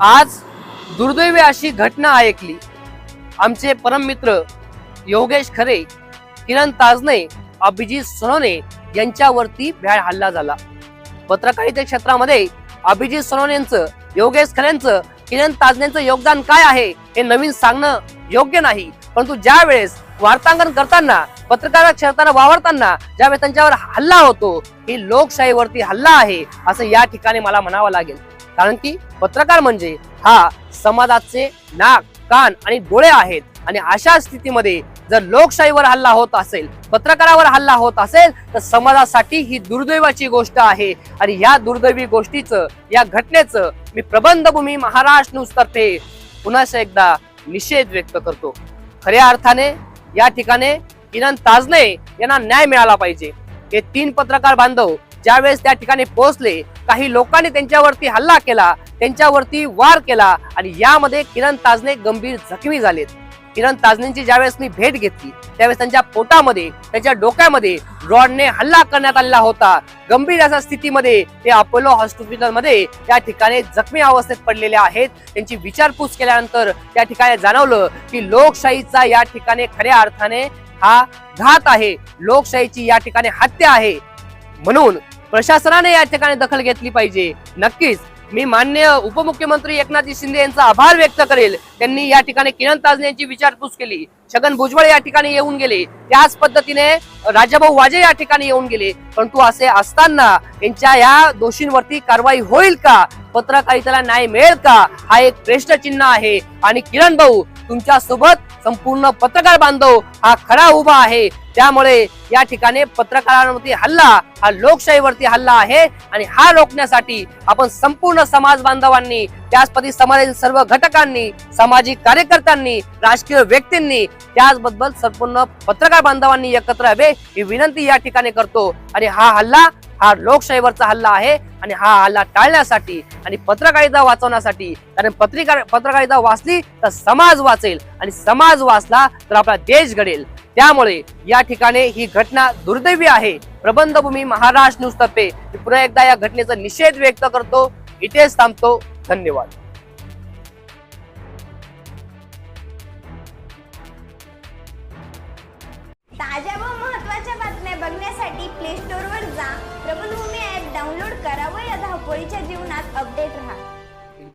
आज दुर्दैवी अशी घटना ऐकली. आमचे परममित्र योगेश खरे किरण ताजने अभिजित सोनवणे यांच्यावरती भ्याड हल्ला झाला. पत्रकारिते क्षेत्रामध्ये अभिजित सोनवणेंचं योगेश खरेंचं किरण ताजनेचं योगदान काय आहे हे नवीन सांगणं योग्य नाही. परंतु ज्या वेळेस वार्तांकन करताना पत्रकार क्षेत्राला वावरताना ज्यावेळेस त्यांच्यावर हल्ला होतो ही लोकशाहीवरती हल्ला आहे असं या ठिकाणी मला म्हणावं लागेल. कारण की पत्रकार म्हणजे हा समाजाचे नाक कान आणि डोळे आहेत. आणि अशा स्थितीमध्ये जर लोकशाहीवर हल्ला होत असेल पत्रकारावर हल्ला होत असेल तर समाजासाठी ही दुर्दैवाची गोष्ट आहे. आणि या दुर्दैवी गोष्टीचं या घटनेचं मी प्रबंधभूमी महाराष्ट्र न्यूज तर्फे पुन्हा एकदा निषेध व्यक्त करतो. खऱ्या अर्थाने या ठिकाणी किरण ताजने यांना न्याय मिळाला पाहिजे. हे तीन पत्रकार बांधव ज्यावेळेस त्या ठिकाणी पोहोचले काही लोकांनी त्यांच्यावरती हल्ला केला त्यांच्यावरती वार केला आणि यामध्ये किरण ताजने गंभीर जखमी झालेत. किरण ताजनेंची ज्यावेळेस मी भेट घेतली त्यावेळेस त्यांच्या पोटामध्ये त्यांच्या डोक्यामध्ये रॉडने हल्ला करण्यात आलेला होता. गंभीर अशा स्थितीमध्ये ते अपोलो हॉस्पिटलमध्ये त्या ठिकाणी जखमी अवस्थेत पडलेले आहेत. त्यांची विचारपूस केल्यानंतर त्या ठिकाणी जाणवलं की लोकशाहीचा या ठिकाणी खऱ्या अर्थाने हा घात आहे. लोकशाहीची या ठिकाणी हत्या आहे. म्हणून प्रशासनाने या ठिकाणी दखल घेतली पाहिजे. नक्कीच मी मान्य उपमुख्यमंत्री एकनाथजी शिंदे यांचा आभार व्यक्त करेल. त्यांनी या ठिकाणी किरण ताजने यांची विचारपूस केली. छगन भुजबळ या ठिकाणी येऊन गेले. त्याच पद्धतीने राजाभाऊ वाजे या ठिकाणी येऊन गेले. परंतु असे असताना यांच्या या दोषींवरती कारवाई होईल का? पत्रकारितेला न्याय मिळेल का? हा एक प्रश्नचिन्ह आहे. आणि किरण भाऊ तुमच्यासोबत संपूर्ण पत्रकार बांधव हा खरा उभा आहे. त्यामुळे या ठिकाणी पत्रकारांवरती हल्ला हा लोकशाहीवरती हल्ला आहे आणि हा रोखण्यासाठी आपण संपूर्ण समाज बांधवांनी त्याचपदी समाजातील सर्व घटकांनी सामाजिक कार्यकर्त्यांनी राजकीय व्यक्तींनी त्याचबद्दल संपूर्ण पत्रकार बांधवांनी एकत्र हवे ही विनंती या ठिकाणी करतो. आणि हा हल्ला हा लोकशाहीवरचा हल्ला आहे आणि हा हल्ला टाळण्यासाठी आणि पत्रकारिता वाचवण्यासाठी. कारण पत्रिका पत्रकारिता वाचली तर समाज वाचेल आणि समाज वाचला तर आपला देश घडेल. त्यामुळे या ठिकाणी ही घटना दुर्दैवी आहे. प्रबंधभूमी महाराष्ट्र न्यूज तर्फे पुन्हा एकदा या घटनेचा निषेध व्यक्त करतो. इथेच थांबतो. धन्यवाद. ताज्या बातम्या बघण्यासाठी प्ले स्टोअरवर जा. प्रबलभूमी ॲप डाउनलोड करा व या धावपळीच्या जीवनात अपडेट राहा.